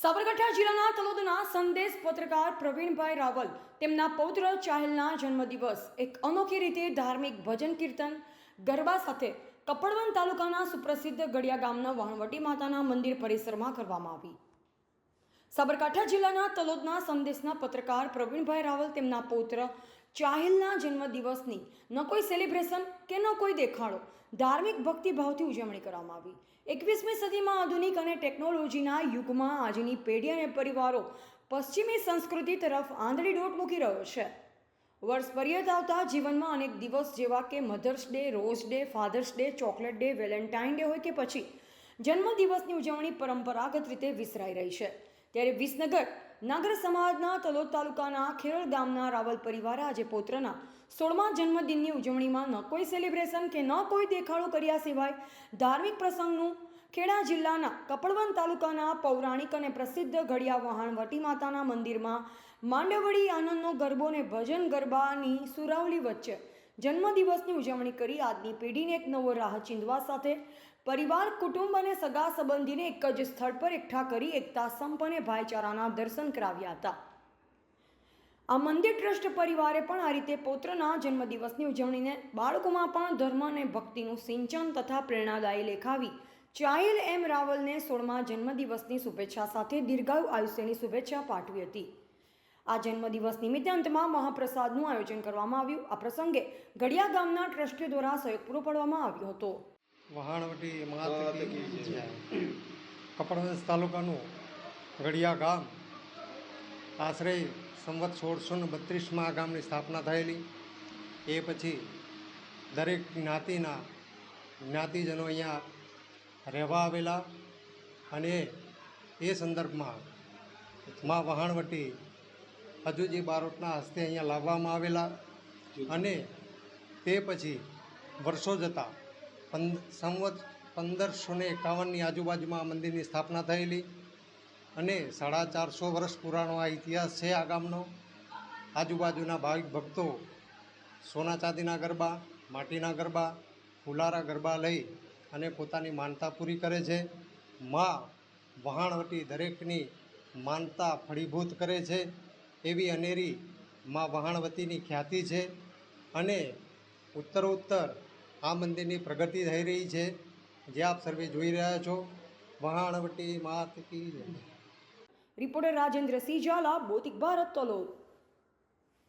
સાબરકાંઠા જિલ્લાના તલોદના સંદેશ પત્રકાર પ્રવીણભાઈ રાવલ તેમના પૌત્ર ચાહેલના જન્મદિવસ, એક અનોખી રીતે ધાર્મિક ભજન કીર્તન, ગરબા સાથે કપડવન તાલુકાના સુપ્રસિદ્ધ ગડિયા ગામના વહાણવટી માતાના મંદિર પરિસરમાં કરવામાં આવી. સાબરકાંઠા જિલ્લાના તલોદના સંદેશના પત્રકાર પ્રવીણભાઈ રાવલ તેમના પૌત્ર ચાહિલના જન્મદિવસની ન કોઈ સેલિબ્રેશન કે ન કોઈ દેખાડો, ધાર્મિક ભક્તિભાવથી ઉજવણી કરવામાં આવી. એકવીસમી સદીમાં આધુનિક અને ટેકનોલોજીના યુગમાં આજની પેઢી અને પરિવારો પશ્ચિમી સંસ્કૃતિ તરફ આંધળી ડોટ મૂકી રહ્યો છે. વર્ષ પર્યત આવતા જીવનમાં અનેક દિવસ જેવા કે mother's day, rose day, father's day, chocolate day, Valentine day હોય કે પછી જન્મદિવસની ઉજવણી પરંપરાગત રીતે વિસરાઈ રહી છે. ત્યારે વિસનગર નાગર સમાજના તલોદ તાલુકાના ખેરળ ગામના રાવલ પરિવારે આજે પોત્રના સોળમા જન્મદિનની ઉજવણીમાં ન કોઈ સેલિબ્રેશન કે ન કોઈ દેખાડો કર્યા સિવાય ધાર્મિક પ્રસંગનું ખેડા જિલ્લાના કપડવન તાલુકાના પૌરાણિક અને પ્રસિદ્ધ ઘડિયા વહાણ વટી માતાના મંદિરમાં માંડવડી આનંદનો ગરબો અને ભજન ગરબાની સુરાવલી વચ્ચે જન્મદિવસની ઉજવણી કરી આજની પેઢીને એક નવો રાહ ચીંધવા સાથે પરિવાર, કુટુંબ અને સગા સંબંધીને એક જ સ્થળ પર એકઠા કરી એકતા સંપ ભાઈચારાના દર્શન કરાવ્યા હતા. આ મંદિર ટ્રસ્ટ પરિવારે પણ આ રીતે પૌત્રના જન્મદિવસની ઉજવણીને બાળકોમાં પણ ધર્મ અને ભક્તિનું સિંચન તથા પ્રેરણાદાયી લેખાવી ચાઇલ એમ રાવલને સોળમા જન્મદિવસની શુભેચ્છા સાથે દીર્ઘાયુ આયુષ્યની શુભેચ્છા પાઠવી હતી. આ જન્મદિવસ નિમિત્તે અંતમાં મહાપ્રસાદનું આયોજન કરવામાં આવ્યું. આ પ્રસંગે ગડિયા ગામના ટ્રસ્ટ દ્વારા સહયોગ પૂરો પાડવામાં આવ્યો હતો. વહાણવટી માતકી જય. કપડવંશ તાલુકાનું ગડિયા ગામ. આશરે સંવત સોળસો ને બત્રીસમાં આ ગામની સ્થાપના થયેલી. એ પછી દરેક જ્ઞાતિના જ્ઞાતિજનો અહીંયા રહેવા આવેલા અને એ સંદર્ભમાં મા વહાણવટી હજુજી બારોટના હસ્તે અહીંયા લાવવામાં આવેલા અને તે પછી વર્ષો જતાં સંવત પંદરસો ને એકાવનની આજુબાજુમાં આ મંદિરની સ્થાપના થયેલી અને સાડા ચારસો વર્ષ પુરાણો આ ઇતિહાસ છે આ ગામનો. આજુબાજુના ભાવિક ભક્તો સોના ચાંદીના ગરબા, માટીના ગરબા, ફુલારા ગરબા લઈ અને પોતાની માનતા પૂરી કરે છે. મા વહાણવટી દરેકની માનતા ફળીભૂત કરે છે. એવી અનેરી મા વહાણવતીની ખ્યાતિ છે અને ઉત્તરોત્તર આ મંદિરની પ્રગતિ થઈ રહી છે. જે આપ સર્વે જોઈ રહ્યા છો. વહાણવટી માત રિપોર્ટર રાજેન્દ્ર સિંહ ઝાલા, ભૌતિક ભારત તલોદ.